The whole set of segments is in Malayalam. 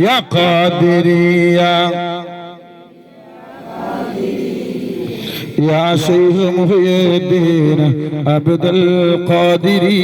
يا قادري يا يا شيخ محي الدين عبد القادري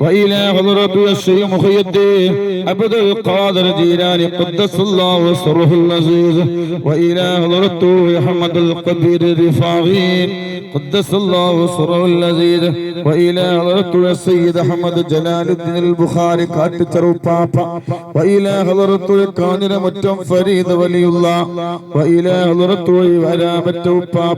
وإلى حضرة الشيخ محي الدين عبد القادر جيلاني قدس الله سره العزيز وإلى حضرة أحمد القبير الرفاعين قدس الله سره العزيز وإلى حضرة السيد أحمد جلال الدين البخاري കാട്ടിച്ചറു പാപ്പ وإلى حضرة الكانر متم فريد ولي الله وإلى حضرة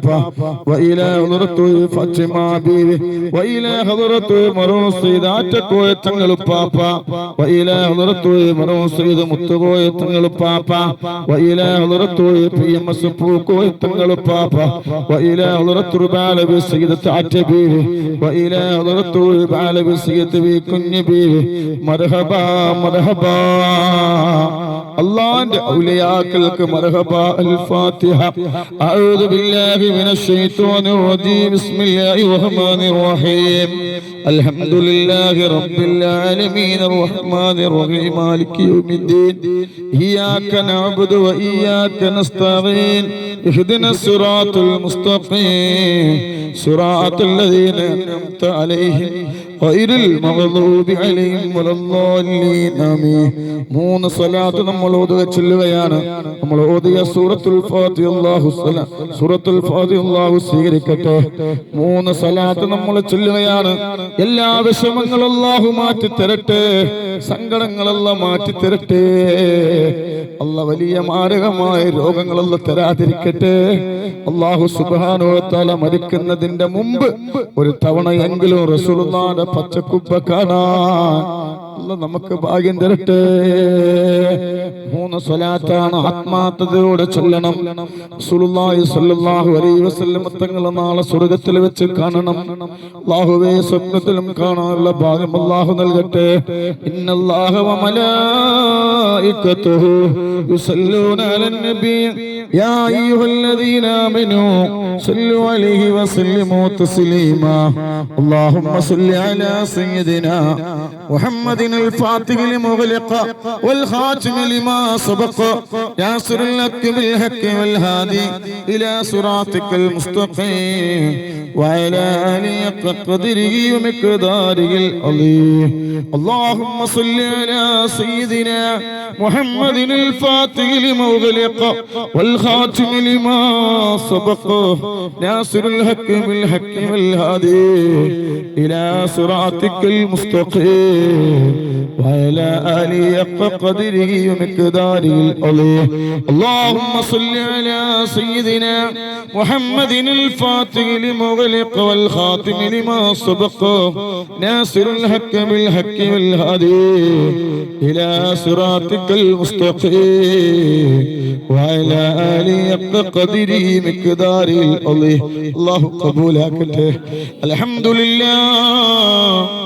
الخلافة وإلى حضرة فاطمة بيبي وإلى حضرة مرون سيدات كوي تنجل بابا وإلى حضرة مرون سيد متقوي تنجل بابا وإلى حضرة في مسبوكوي تنجل بابا وإلى حضرة ربال بسيدة عتبي وإلى حضرة ربال بسيدة بكني بيبي مرحبا مرحبا അള്ളാന്റെ ഔലിയാക്കൾക്ക് മർഹബ അൽ ഫാത്തിഹ അഊദു ബില്ലാഹി മിനശ് ശൈത്വാനിർ റജീം ബിസ്മില്ലാഹിർ റഹ്മാനിർ റഹീം അൽഹംദുലില്ലാഹി റബ്ബിൽ ആലമീൻ الرحمن الرحيم مالك يوم الدين إياك نعبد وإياك نستعين اهدنا الصراط المستقيم صراط الذين أنعمت عليهم غير المغضوب عليهم ولا الضالين آمين മൂന്ന് സ്വലാത്ത് നമ്മൾ ഓതുക ചൊല്ലുകയാണ് നമ്മൾ ഓതിയ സൂറത്തുൽ ഫാത്തി അല്ലാഹു സലാ സൂറത്തുൽ ഫാത്തി അല്ലാഹു സ്വീകരിക്കട്ടെ മൂന്ന് സ്വലാത്ത് നമ്മൾ ചൊല്ലുകയാണ് എല്ലാ വിഷമങ്ങളും അല്ലാഹു മാറ്റി തരട്ടെ സങ്കടങ്ങളെല്ലാം മാറ്റി തരട്ടെ അല്ല വലിയ മാരകമായ രോഗങ്ങളെല്ലാം തരാതിരിക്കട്ടെ അള്ളാഹു സുബാനോത്താല മരിക്കുന്നതിന്റെ മുമ്പ് ഒരു തവണയെങ്കിലും റസൂലുള്ളാന്റെ പച്ചക്കുപ്പ കാണാൻ നമുക്ക് ഭാഗ്യം തരട്ടെ. മൂന്ന് സ്വലാത്താണ് ആത്മാർത്ഥതയോടെ ചൊല്ലണം. സുലുല്ലാഹി സല്ലല്ലാഹു അലൈഹി വസല്ലം തങ്ങളെ നാളെ സ്വർഗത്തിൽ വെച്ച് കാണണം. അല്ലാഹുവേ സ്വപ്നത്തിലും കാണാനുള്ള ഭാഗ്യം അള്ളാഹു നൽകട്ടെ. ഇന്നല്ലാഹ വ മലായികതുഹു യുസല്ലൂന യാ അയ്യുഹല്ലദീന ആമനൂ സല്ലു അലൈഹി വസല്ലിമു തസ്ലീമാ. അല്ലാഹുമ്മ സല്ലി അലാ സയ്യിദിനാ മുഹമ്മദ് محمد الفاتح لمغلق والخاتم لما سبق ياسر الحق بالحق والهادي إلى صراطك المستقيم وعلى آله قدره ومقداره العظيم اللهم صل على سيدنا محمد الفاتح لمغلق والخاتم لما سبق ناصر الحق بالحق والهادي إلى صراطك المستقيم وعلى آله حق قدره ومقداره العظيم اللهم صل على سيدنا محمد الفاتح لمغلق والخاتم لما سبق ناصر الحق بالحق والهادي إلى صراطك المستقيم وعلى آله حق قدره مقداره العظيم الله قبولك الحمد لله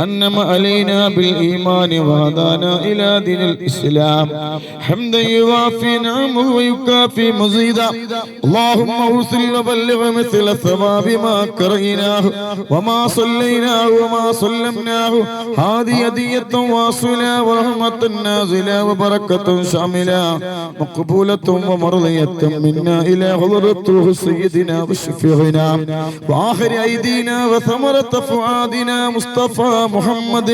أنم علينا بالإيمان وهدانا إلى دين الإسلام حمدا يوافي نعمه ويكافي مزيدا اللهم أرسل وبلغ مثل ثواب ما كرهناه وما صليناه وما سلمناه هذه هدية واصلة ورحمة نازلة وبركة شاملة مقبولة ومرضية منا إلى حضرة سيدنا وشفيعنا وآخر أيدينا وثمرة فؤادنا مصطفى محمد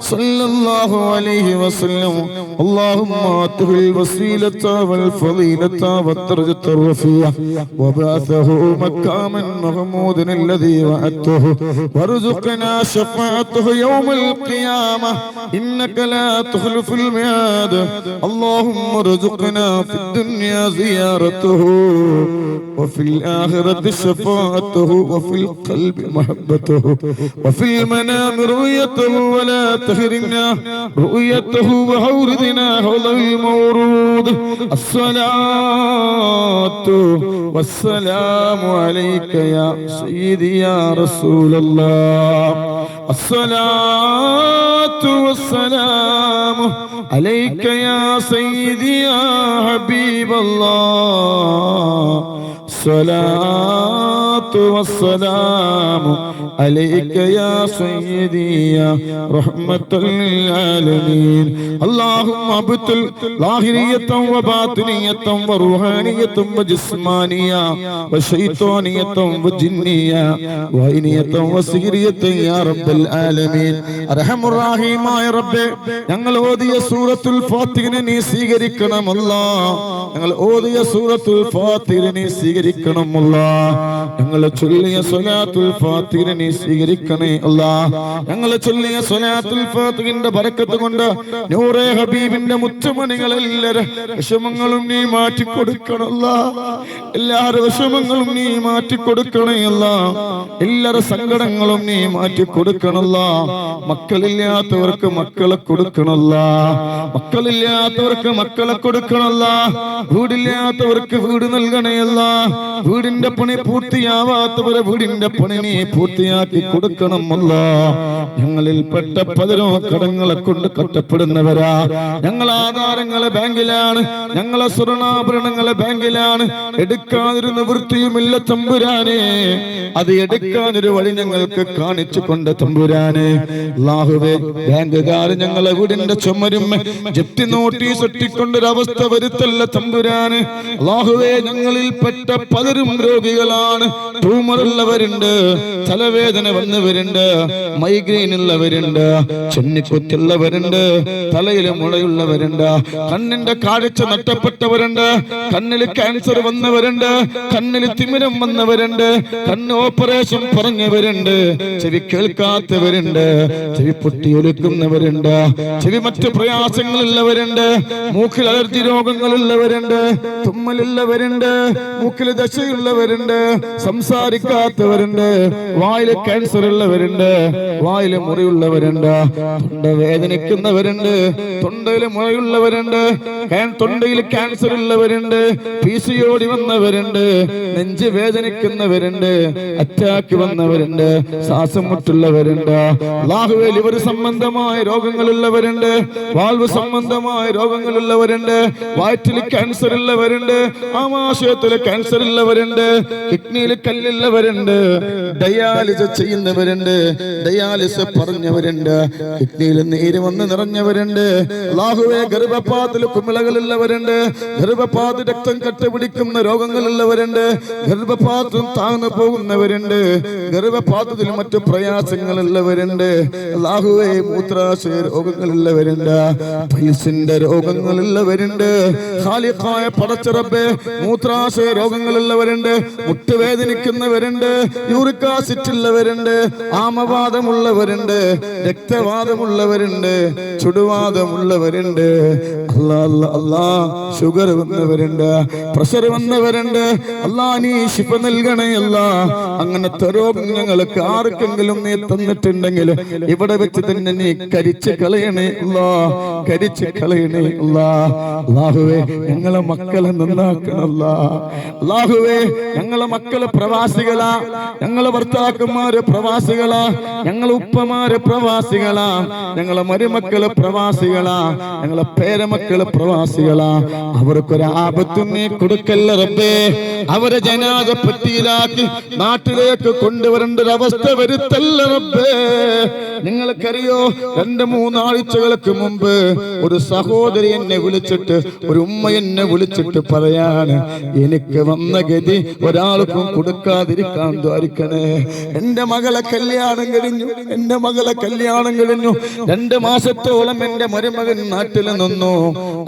صلى الله عليه وسلم. اللهم آته الوسيلة والفضيلة والدرجة الرفيعة وبعثه مكاما محمود الذي وعدته. وارزقنا شفاعته يوم القيامة. إنك لا تخلف الميعاد. اللهم ارزقنا في الدنيا زيارته. وفي الآخرة شفاعته. وفي القلب محبته. وفي المنام رؤيته ولا تهرنا رؤيته وحوردنا حول المورود الصلاة والسلام عليك يا سيدي يا رسول الله الصلاة والسلام عليك يا سيدي يا حبيب الله صلاة والسلام عليك يا سيدي يا رحمة للعالمين اللهم ابتل ظاهرية وباطنية وروحانية وجسمانية وشيطانية وجنية وعينية وسيرية يا رب العالمين أرحم الراحيم يا رب ഞങ്ങൾ ഓതിയ സൂറത്തുൽ ഫാത്തിഹിനെ നീ സ്വീകരിക്കണമല്ല ഞങ്ങൾ ഓതിയ സൂറത്തുൽ ഫാത്തിഹിനെ നീ സ്വീകരിക്കണമല്ല ഞങ്ങൾ ചൊല്ലിയ സ്വലാത്തുൽ ഫാത്തിഹിനെ നീ സ്വീകരിക്കണേ അല്ലാ ഞങ്ങളെ ചൊല്ലിയ സ്വലാത്തുൽ ഫാത്തിഹിന്റെ ബരക്കത്ത് കൊണ്ട് നൂറെ ഹബീബിന്റെ മുത്തുമണികളെല്ലാരും വിഷമങ്ങളും നീ മാറ്റി കൊടുക്കണല്ല എല്ലാരെ വിഷമങ്ങളും നീ മാറ്റി കൊടുക്കണേ കൊടുക്കണയല്ല എല്ലാരെ സങ്കടങ്ങളും നീ മാറ്റി കൊടുക്കണല്ല മക്കളില്ലാത്തവർക്ക് മക്കളെ കൊടുക്കണല്ല മക്കളില്ലാത്തവർക്ക് മക്കളെ കൊടുക്കണല്ല വീടില്ലാത്തവർക്ക് വീട് നൽകണേ നൽകണയല്ല വീടിന്റെ പണി പൂർത്തിയാവാത്തവരെ വീടിന്റെ പണി നീ പൂർത്തിയാക്കി കൊടുക്കണമല്ല. ഞങ്ങളിൽപ്പെട്ട പതിനോ കടങ്ങളെ കൊണ്ട് കറ്റപ്പെടുന്നവരാ ഞങ്ങൾ ആധാരങ്ങളെ ബാങ്കിലാണ്. ഞങ്ങളെ സ്വർണാഭരണങ്ങളെ ബാങ്കിലാണ്. എടുക്കാതിരുന്ന വൃത്തിയുമില്ല തമ്പുരാനെ. അത് എടുക്കാനൊരു വഴി ഞങ്ങൾക്ക് കാണിച്ചു കൊണ്ട് തമ്പുരാനെ. ലാഹുവേ ബാങ്കുകാർ ഞങ്ങളെ വീടിന്റെ ചുമരും ജപ്തി നോട്ടീസ് ഒട്ടിക്കൊണ്ടൊരവസ്ഥ വരുത്തല്ല തമ്പുരാന്. അല്ലാഹുവേ ഞങ്ങളിൽപ്പെട്ട പലരും രോഗികളാണ്. ട്യൂമറുള്ളവരുണ്ട് തലവേദന വന്നവരുണ്ട്. മൈഗ്രെയിൻ ഉള്ളവരുണ്ട്. ചെന്നിക്കുത്തുള്ളവരുണ്ട് തലയിൽ മുളയുള്ളവരുണ്ട്. കണ്ണിന്റെ കാഴ്ച നഷ്ടപ്പെട്ടവരുണ്ട്. കണ്ണിൽ ക്യാൻസർ വന്നവരുണ്ട്. കണ്ണിൽ തിമിരം വന്നവരുണ്ട്. കണ്ണ് ഓപ്പറേഷൻ പറഞ്ഞവരുണ്ട്. ചെവി കേൾക്കാത്തവരുണ്ട്. ചെവി പൊട്ടിയൊലിക്കുന്നവരുണ്ട്. ചെവി മറ്റ് പ്രയാസങ്ങളുള്ളവരുണ്ട്. മൂക്കിൽ അലർജി രോഗങ്ങളുള്ളവരുണ്ട്. തുമ്മലുള്ളവരുണ്ട്. മൂക്കിൽ ദശയുള്ളവരുണ്ട്. സംസാരിക്കാത്തവരുണ്ട്. വായിൽ ക്യാൻസർ ഉള്ളവരുണ്ട്. വായിൽ മുറിയുള്ളവരുണ്ട് തൊണ്ട വേദനിക്കുന്നവരുണ്ട്. തൊണ്ടയിൽ മുറയുള്ളവരുണ്ട് ക്യാൻ- തൊണ്ടയിൽ ക്യാൻസർ ഉള്ളവരുണ്ട്. പി സി ഓടി വന്നവരുണ്ട്. നെഞ്ച് വേദനിക്കുന്നവരുണ്ട്. അറ്റാക്ക് വന്നവരുണ്ട്. ശ്വാസം മുട്ടുള്ളവരുണ്ട്. ലാഹുവെ ലിവർ സംബന്ധമായ രോഗങ്ങളുള്ളവരുണ്ട്. വാൽവ് സംബന്ധമായ രോഗങ്ങളുള്ളവരുണ്ട്. വയറ്റിൽ ക്യാൻസർ ഉള്ളവരുണ്ട്. ആമാശയത്തിൽ ക്യാൻസർ ഉള്ളവരുണ്ട്. കിഡ്നിയിൽ കല്ലുള്ളവരുണ്ട് ഡയാലിസ് ചെയ്യുന്നവരുണ്ട് ഡയാലിസ് പറഞ്ഞവരുണ്ട് കിഡ്നിയിൽ നീര് വന്ന് നിറഞ്ഞവരുണ്ട് ലാഹുവെ ഗർഭപാത്തിൽ കുമിളകളുള്ളവരുണ്ട് ഗർഭപാത രക്തം കട്ടുപിടിക്കുന്ന രോഗങ്ങളുള്ളവരുണ്ട് ഗർഭപാത്രം താഴ്ന്നു പോകുന്നവരുണ്ട് ഗർഭപാത്രത്തിൽ മറ്റു പ്രയാസങ്ങളുള്ളവരുണ്ട് ലാഹുവെ മൂത്രാശയ രോഗങ്ങളുള്ളവരുണ്ട് പൈസിന്റെ രോഗങ്ങളുള്ളവരുണ്ട് ഖാലിഖായ പടച്ചുറപ്പ് മൂത്രാശയ രോഗങ്ങളുള്ളവരുണ്ട് മുട്ടുവേദനിക്കുന്നവരുണ്ട് യൂറിക് ആസിഡ് ഉള്ളവരുണ്ട് ആമവാദമുള്ളവരുണ്ട് രക്തവാദമുള്ളവരുണ്ട് ചുടുവാദമുള്ളവരുണ്ട്. അല്ലാ അല്ലാ അല്ലാ ഷുഗർ വന്നവരുണ്ട് പ്രഷർ വന്നവരുണ്ട്. അല്ലാ നീ ശിഫ നൽകണേ അല്ല. അങ്ങനത്തെ രോഗങ്ങൾക്ക് ആർക്കെങ്കിലും നീ തന്നിട്ടുണ്ടെങ്കിൽ ഇവിടെ വെച്ച് തന്നെ നീ കരിച്ച് കളയണേ അല്ലാ. കരിച്ച് കളയണേ അല്ലാ. അല്ലാഹുവേ ഞങ്ങളെ മക്കളെ നന്നാക്കണല്ല അല്ലാഹുവേ ഞങ്ങളെ മക്കളെ പ്രവാസികളാ. ഞങ്ങളെ ഭർത്താക്കന്മാര് പ്രവാസികളാ. ഞങ്ങളെ ഉപ്പമാര് പ്രവാസികളാ. ഞങ്ങളെ മരുമക്കൾ പ്രവാസികളാ. ഞങ്ങളെ പേരമക്കൾ പ്രവാസികളാ. അവർക്കൊരു ആപത്തും നീ റബ്ബേ. അവരെ പറ്റിയിലാക്കി നാട്ടിലേക്ക് കൊണ്ടുവരേണ്ട ഒരു അവസ്ഥ വരുത്തല്ല നിങ്ങൾക്കറിയോ? രണ്ട് മൂന്നാഴ്ചകൾക്ക് മുമ്പ് ഒരു സഹോദരി എന്നെ വിളിച്ചിട്ട് ഒരു ഉമ്മ എന്നെ വിളിച്ചിട്ട് പറയാണ് എനിക്ക് വന്ന ഗതി ഒരാൾക്കും കൊടുക്കാതിരിക്കാൻ ദ്വാരിക്കണേ. എന്റെ മകളെ കല്യാണം കഴിഞ്ഞു എന്റെ മകളെ കല്യാണം കഴിഞ്ഞു. രണ്ട് മാസത്തോളം എന്റെ മരുമകൻ നാട്ടിൽ നിന്നു.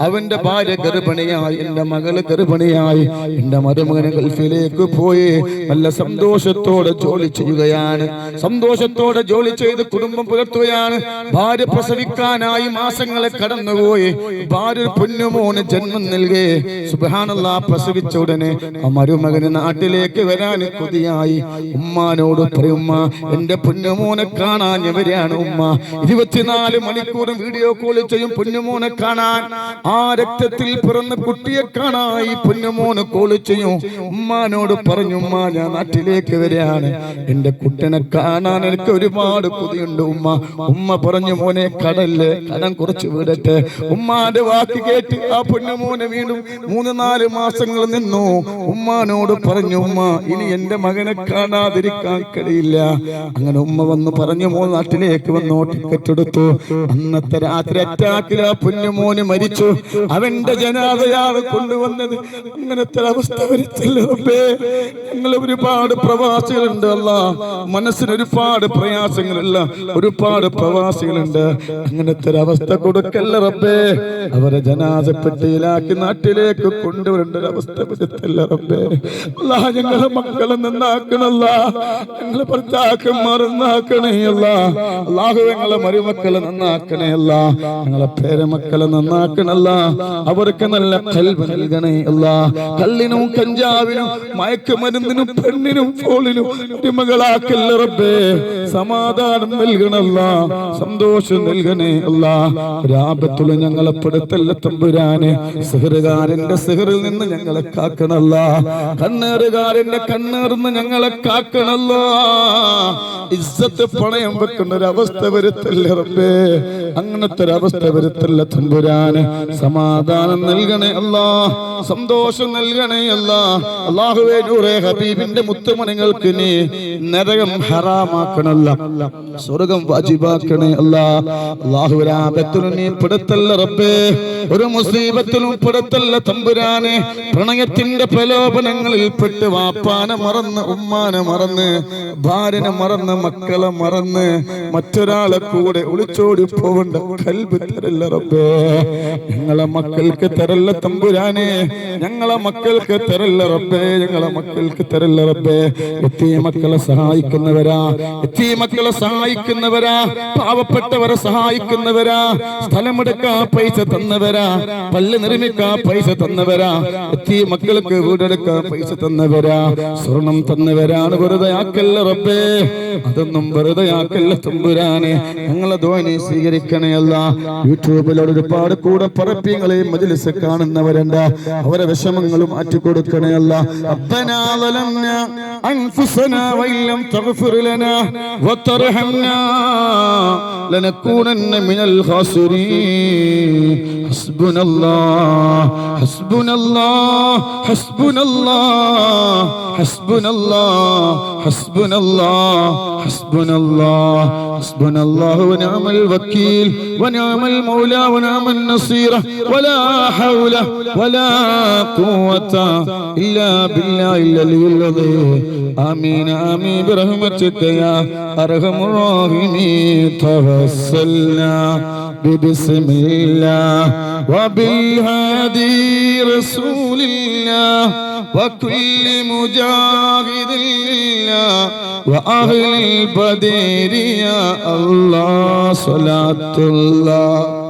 അവന്റെ ഭാര്യ ഗർഭിണിയായി എന്റെ മകൾ ഗർഭിണിയായി. എന്റെ മരുമകന് ഗൾഫിലേക്ക് പോയി നല്ല സന്തോഷത്തോടെ ജോലി ചെയ്യുകയാണ്. സന്തോഷത്തോടെ ജോലി ചെയ്ത് കുടുംബം പുലർത്തുകയാണ്. ഭാര്യ പ്രസവിക്കാനായി മാസങ്ങളെ കടന്നുപോയി. ഭാര്യ പൊന്നുമോന് ജന്മം നൽകേ. സുബാനല്ല പ്രസവിച്ച ഉടനെ മരുമകന് നാട്ടിലേക്ക് വരാൻ കൊതിയായി. ഉമ്മാനോട് പറയുമ്മ എന്റെ പൊന്നുമോനെ കാണാൻ എവരെയാണ് ഉമ്മ? ഇരുപത്തിനാല് മണിക്കൂറും വീഡിയോ കോൾ ചെയ്യും പൊന്നുമോനെ കാണാൻ. ആ രക്തത്തിൽ പിറന്ന കുട്ടിയെ കാണായി പൊന്നുമോന് കോൾ ചെയ്യും. ഉമ്മാനോട് പറഞ്ഞു ഉമ്മ ഞാൻ നാട്ടിലേക്ക് വരികയാണ്. എന്റെ കുട്ടനെ കാണാൻ എനിക്ക് ഒരുപാട് കൊതിയുണ്ട് ഉമ്മ ഉമ്മ പറഞ്ഞു മോനെ കടൽ കടം കുറച്ച് വിടട്ടെ. ഉമ്മാന്റെ വാക്ക് കേട്ട് ആ പൊന്നുമോനെ വീണ്ടും മൂന്ന് നാല് മാസങ്ങൾ നിന്നു. ഉമ്മാനോട് പറഞ്ഞു ഉമ്മ ഇനി എന്റെ മകനെ കാണാതിരിക്കാൻ കഴിയില്ല. അങ്ങനെ ഉമ്മ വന്ന് പറഞ്ഞു മോൻ നാട്ടിലേക്ക് വന്നോ ടിക്കറ്റ് എടുത്തു. അന്നത്തെ രാത്രി അറ്റാക്കിൽ ആ പൊന്നുമോന് മരിച്ചു. അവന്റെ ജനാതയാണ് കൊണ്ടുവന്നത് അങ്ങനത്തെ അവസ്ഥ വരുത്തില്ല ഞങ്ങൾ ഒരുപാട് പ്രവാസികളുണ്ട് അല്ല. മനസ്സിന് ഒരുപാട് പ്രയാസങ്ങളില്ല ഒരുപാട് പ്രവാസികളുണ്ട്. അങ്ങനത്തെ ഒരു അവസ്ഥ കൊടുക്കല്ല റബ്ബേ. അവരെ ജനാസപ്പെട്ടിയിലാക്കി നാട്ടിലേക്ക് കൊണ്ടുവരേണ്ട ഒരു അവസ്ഥ വരുത്തല്ല റബ്ബേ. അല്ലാ ഞങ്ങളെ മക്കളെ നന്നാക്കണല്ല. ഞങ്ങളെ ഭർത്താക്കന്മാർ നന്നാക്കണേ അല്ല അള്ളാഹു ഞങ്ങളെ മരുമക്കളെ നന്നാക്കണേയല്ല. ഞങ്ങളെ പേരമക്കളെ നന്നാക്കണല്ല. അവർക്ക് നല്ല കൽവ് നൽകണേ കല്ലിനും കഞ്ചാവിനും മയക്കുമരുന്നിനും പെണ്ണിനും ഫോളിനും അടിമകളാക്കല്ല റബ്ബേ. സമാധാനം നൽകണല്ല സന്തോഷം നൽകണേ അല്ല. രാപത്തുള്ള ഞങ്ങളെ പെടുത്തല്ല തമ്പുരാനെ. സിഹറുകാരന്റെ സിഹറിൽ നിന്ന് ഞങ്ങളെ കാക്കണല്ല. കണ്ണേറുകാരന്റെ കണ്ണേർന്ന് ഞങ്ങളെ കാക്കണല്ല. ഇസ്സത്ത് പണയം വെക്കുന്ന ഒരു അവസ്ഥ റബ്ബേ. അങ്ങനത്തെ ഒരു അവസ്ഥ വരുത്തല്ല തമ്പുരാന്. സമാധാനം നൽകണേ അല്ലാ. സന്തോഷം നൽകണേ അല്ല. അള്ളാഹുവേ നൂറേ ഹബീബിന്റെ മുത്തുമണികൾക്ക് നീ നരകം ഹറാമാക്കണല്ല. സ്വർഗം വാജിബാക്കണേ അല്ലാ. അള്ളാഹുരാപത്തിനും നീ പെടുത്തല്ല റബ്ബേ. ഒരു മുസീബത്തിലും പെടുത്തല്ല തമ്പുരാനെ. പ്രണയത്തിന്റെ പ്രലോഭനങ്ങളിൽ പെട്ട് വാപ്പാനെ മറന്ന് ഉമ്മാനെ മറന്ന് ഭാര്യനെ മറന്ന് മക്കളെ മറന്ന് മറ്റൊരാളെ കൂടെ ഒളിച്ചോടി പോവണ്ട കൽബ് തരല്ല റബ്ബേ. ഞങ്ങളെ മക്കൾക്ക് തരല്ല തമ്പുരാനെ. ഞങ്ങളെ മക്കൾക്ക് തരല്ല റബ്ബേ. ഞങ്ങളെ മക്കൾക്ക് തരല്ല റബ്ബേ. എത്തിയ മക്കളെ സഹായിക്കുന്നവരാ. എത്തിയ മക്കളെ സഹായിക്കുന്നവരാ. പാവപ്പെട്ടവരെ സഹായിക്കുന്നവരാ. സ്ഥലമെടുക്കാ പൈസ തന്നവരാ. പല്ല് നിർമ്മിക്കാ പൈസ തന്നവരാ. എത്തിയ മക്കൾക്ക് വീടെടുക്കാൻ പൈസ തന്നവരാ. സ്വർണം തന്നവരാണ് വെറുതെ ആക്കല്ല റബ്ബേ. അതൊന്നും വെറുതെ ആക്കല്ല തമ്പുരാനെ ഞങ്ങളെ ധോനി സ്വീകരിക്കണേ അല്ല യൂട്യൂബിലൂടെ ഒരുപാട് കൂടെ പറപ്പിങ്ങളെയും മജിലിസ് കാണുന്നവരുണ്ട് അവരെ വിഷമങ്ങളും മാറ്റിക്കൊടുക്കണേ അല്ല ربنا ظلمنا أنفسنا وإن لم تغفر لنا وترحمنا لنكونن من الخاسرين حسبنا الله حسبنا الله حسبنا الله حسبنا الله حسبنا الله حسبنا الله حسبنا الله ونعم الوكيل ونعم المولى ونعم النصير ولا حول ولا قوة إلا بالله العلي العظيم آمين آمين برحمتك يا أرحم الراحمين. توسلنا ببسم الله وبالهادي رسول الله. وكل مجاهد لله وأهل البدير يا الله صلاة الله.